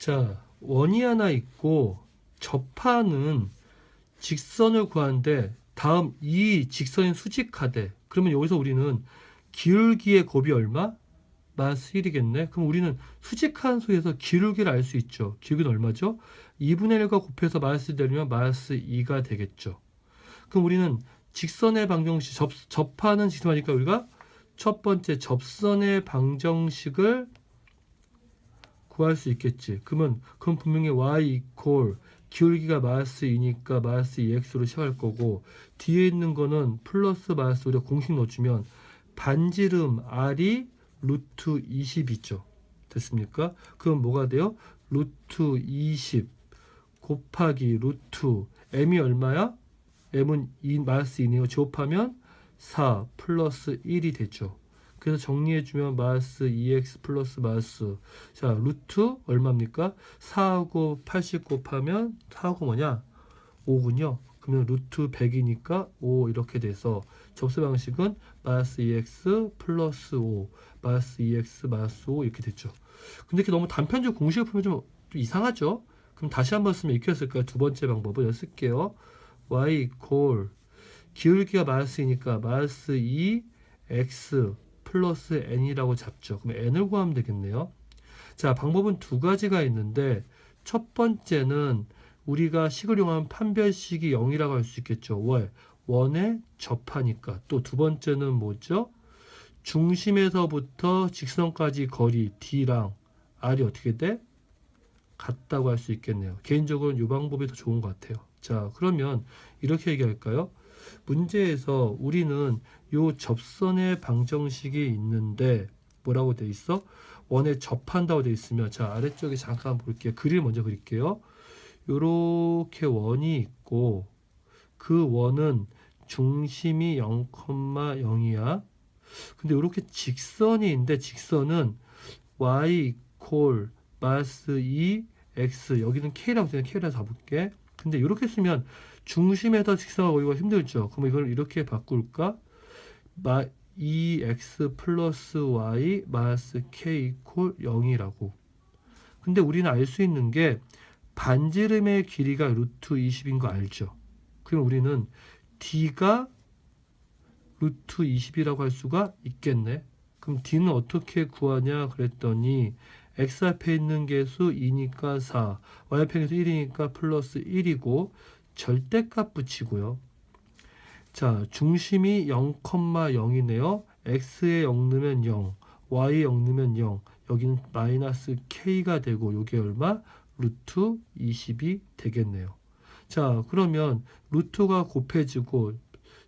자, 원이 하나 있고 접하는 직선을 구하는데 다음 이 직선이 수직하대. 그러면 여기서 우리는 기울기의 곱이 얼마? 마이너스 1이겠네. 그럼 우리는 수직한 수에서 기울기를 알 수 있죠. 기울기는 얼마죠? 2분의 1과 곱해서 마이너스 1 되면 마이너스 2가 되겠죠. 그럼 우리는 직선의 방정식 접, 접하는 직선하니까 우리가 첫 번째 접선의 방정식을 구할 수 있겠지. 그러면 그럼 분명히 y 이퀄 기울기가 마이너스 2니까 마이너스 2x로 시작할 거고 뒤에 있는 거는 플러스 마이너스 우리가 공식 넣어주면 반지름 r이 루트 20이죠. 됐습니까? 그럼 뭐가 돼요? 루트 20 곱하기 루트 m이 얼마야? m은 2 마이너스 2네요. 제곱하면 4 플러스 1이 되죠. 그래서 정리해주면 마이너스 2x 플러스 마이너스 자 루트 얼마입니까? 4하고 80 곱하면 4하고 뭐냐? 5군요. 그러면 루트 100이니까 5 이렇게 돼서 접수 방식은 마이너스 2x 플러스 5 마이너스 2x 마이너스 5 이렇게 됐죠. 근데 이렇게 너무 단편적 공식을 풀면 좀, 좀 이상하죠? 그럼 다시 한번 쓰면 이렇게 했을까요? 두 번째 방법은 여기 쓸게요. y 이퀄 기울기가 마이너스 2니까 마이너스 2x 플러스 n이라고 잡죠. 그럼 n을 구하면 되겠네요. 자, 방법은 두 가지가 있는데 첫 번째는 우리가 식을 이용하면 판별식이 0이라고 할 수 있겠죠. 왜? 원에 접하니까. 또 두 번째는 뭐죠? 중심에서부터 직선까지 거리 d랑 r이 어떻게 돼? 같다고 할 수 있겠네요. 개인적으로는 이 방법이 더 좋은 것 같아요. 자, 그러면 이렇게 얘기할까요? 문제에서 우리는 요 접선의 방정식이 있는데 뭐라고 돼 있어? 원에 접한다고 돼 있으면 자 아래쪽에 잠깐 볼게요. 그림 먼저 그릴게요. 요렇게 원이 있고 그 원은 중심이 0,0이야. 근데 이렇게 직선이 있는데 직선은 y 이퀄 마이너스 2 x 여기는 k라고 쓰면 k라 잡을게. 근데 이렇게 쓰면 중심에서 직선을 그리기가 힘들죠. 그럼 이걸 이렇게 바꿀까? 마 2x 플러스 y 마이너스 k 이퀄 0이라고. 근데 우리는 알 수 있는 게 반지름의 길이가 루트 20인 거 알죠? 그럼 우리는 d가 루트 20이라고 할 수가 있겠네. 그럼 d는 어떻게 구하냐 그랬더니 x 앞에 있는 개수 2니까 4, y 앞에 있는 개수 1이니까 플러스 1이고 절대값 붙이고요. 자, 중심이 0,0이네요. x에 0 넣으면 0, y에 0 넣으면 0. 여기는 마이너스 k가 되고 요게 얼마? 루트 20이 되겠네요. 자, 그러면 루트가 곱해지고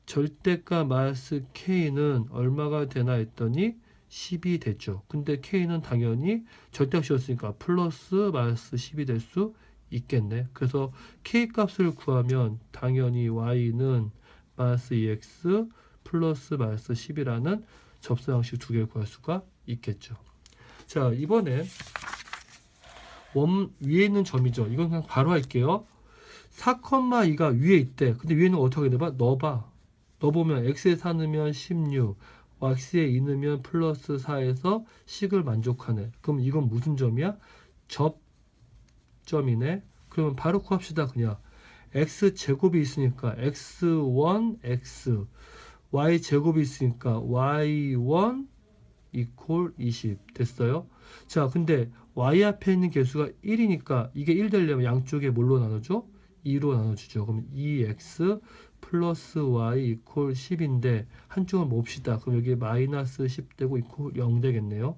절대값 마이너스 k는 얼마가 되나 했더니 10이 됐죠. 근데 k는 당연히 절대값이었으니까 플러스 마이너스 10이 될 수 있겠네. 그래서 k 값을 구하면 당연히 y는 마이너스 2x 플러스 마이너스 10이라는 접수 방식 두 개를 구할 수가 있겠죠. 자, 이번에 원 위에 있는 점이죠. 이건 그냥 바로 할게요. 4,2가 위에 있대. 근데 위에는 어떻게 돼봐? 넣어봐. 넣어보면 x에 4 넣으면 16, x에 2 넣으면 플러스 4에서 식을 만족하네. 그럼 이건 무슨 점이야? 접 점이네. 그러면 바로 구합시다. 그냥 x 제곱이 있으니까 x1, x y 제곱이 있으니까 y1 이퀄 20 됐어요. 자, 근데 y 앞에 있는 개수가 1이니까 이게 1 되려면 양쪽에 뭘로 나눠줘? 2로 나눠주죠. 그럼 2x 플러스 y 이퀄 10인데 한쪽을 몹시다. 그럼 여기 마이너스 10 되고 이퀄 0 되겠네요.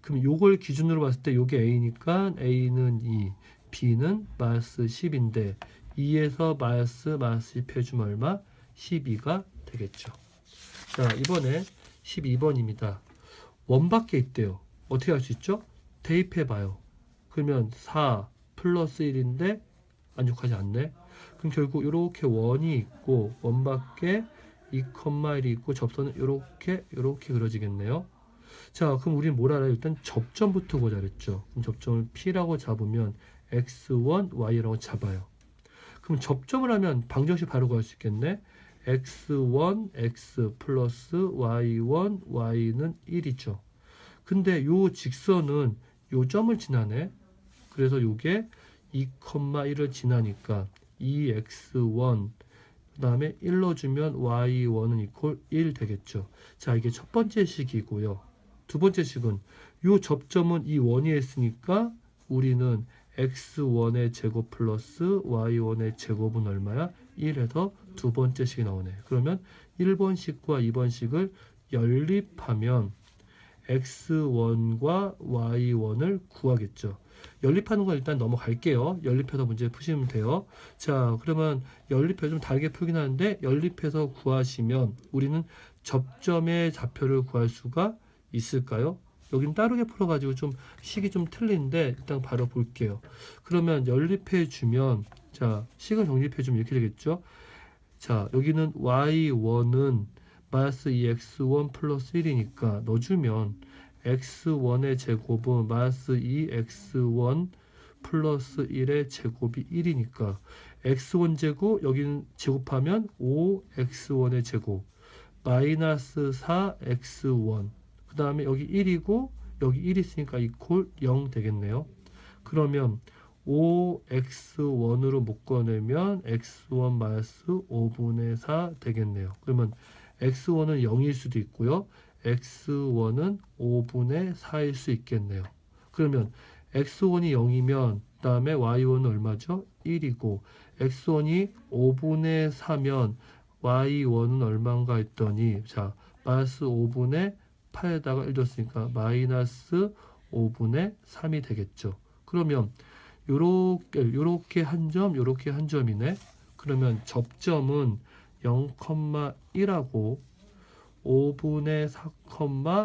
그럼 요걸 기준으로 봤을 때 요게 a니까 a는 2, b는 마이너스 10인데 2에서 마이너스 마이너스 10 해주면 얼마? 12가 되겠죠. 자, 이번에 12번입니다. 원밖에 있대요. 어떻게 할 수 있죠? 대입해 봐요. 그러면 4 플러스 1인데 만족하지 않네. 그럼 결국 이렇게 원이 있고 원밖에 2,1이 있고 접선은 이렇게 이렇게 그려지겠네요. 자, 그럼 우리는 뭘 알아요? 일단 접점부터. 그럼 접점을 P라고 잡으면 X1, Y라고 잡아요. 그럼 접점을 하면 방정식 바로 구할 수 있겠네. x1, x 플러스 y1, y는 1이죠. 근데 요 직선은 요 점을 지나네. 그래서 요게 2,1을 지나니까 2x1 그 다음에 1 넣어주면 y1은 이퀄 1 되겠죠. 자 이게 첫 번째 식이고요. 두 번째 식은 요 접점은 이 원이 했으니까 우리는 x1의 제곱 플러스 y1의 제곱은 얼마야? 1에서 두 번째 식이 나오네. 그러면 1번 식과 2번 식을 연립하면 x1과 y1을 구하겠죠. 연립하는 건 일단 넘어갈게요. 연립해서 문제 푸시면 돼요. 자, 그러면 연립해서 좀 다르게 풀긴 하는데 연립해서 구하시면 우리는 접점의 좌표를 구할 수가 있을까요? 여기는 따르게 풀어가지고 좀 식이 좀 틀린데 일단 바로 볼게요. 그러면 연립해 주면 자 식을 정립해 주면 이렇게 되겠죠. 자 여기는 y1은 마이너스 2x1 플러스 1이니까 넣어주면 x1의 제곱은 마이너스 2x1 플러스 1의 제곱이 1이니까 x1 제곱 여기는 제곱하면 5x1의 제곱 마이너스 4x1 그 다음에 여기 1이고 여기 1 있으니까 이퀄 0 되겠네요. 그러면 5x1으로 묶어내면 x1 마이너스 5분의 4 되겠네요. 그러면 x1은 0일 수도 있고요. x1은 5분의 4일 수 있겠네요. 그러면 x1이 0이면 그 다음에 y1은 얼마죠? 1이고 x1이 5분의 4면 y1은 얼마인가 했더니 자 마이너스 5분의 8에다가 1 줬으니까 마이너스 5분의 3이 되겠죠. 그러면 요렇게 요렇게 한 점, 요렇게 한 점이네. 그러면 접점은 0,1하고 5분의 4,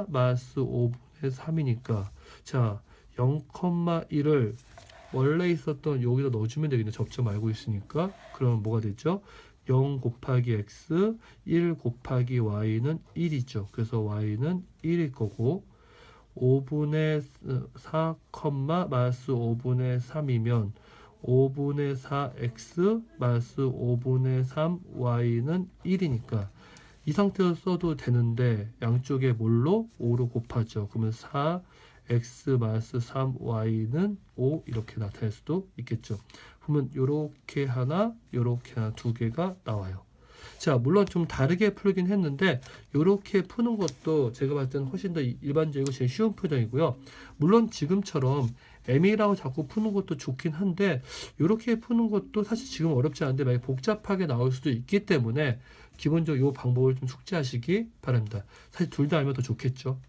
마이너스 5분의 3이니까 자 0,1을 원래 있었던 여기다 넣어주면 되겠네. 접점 알고 있으니까. 그러면 뭐가 되죠? 0 곱하기 x, 1 곱하기 y는 1이죠. 그래서 y는 1일 거고 5분의 4, 마이너스 5분의 3이면 5분의 4x 마이너스 5분의 3 y는 1이니까 이 상태로 써도 되는데 양쪽에 뭘로 5로 곱하죠. 그러면 4x 마이너스 3y는 5 이렇게 나타낼 수도 있겠죠. 그러면 요렇게 하나, 요렇게 하나 두 개가 나와요. 자, 물론 좀 다르게 풀긴 했는데 요렇게 푸는 것도 제가 봤을 때는 훨씬 더 일반적이고 제일 쉬운 표정이고요. 물론 지금처럼 M이라고 자꾸 푸는 것도 좋긴 한데 요렇게 푸는 것도 사실 지금 어렵지 않은데 만약 복잡하게 나올 수도 있기 때문에 기본적으로 이 방법을 좀 숙지하시기 바랍니다. 사실 둘 다 알면 더 좋겠죠.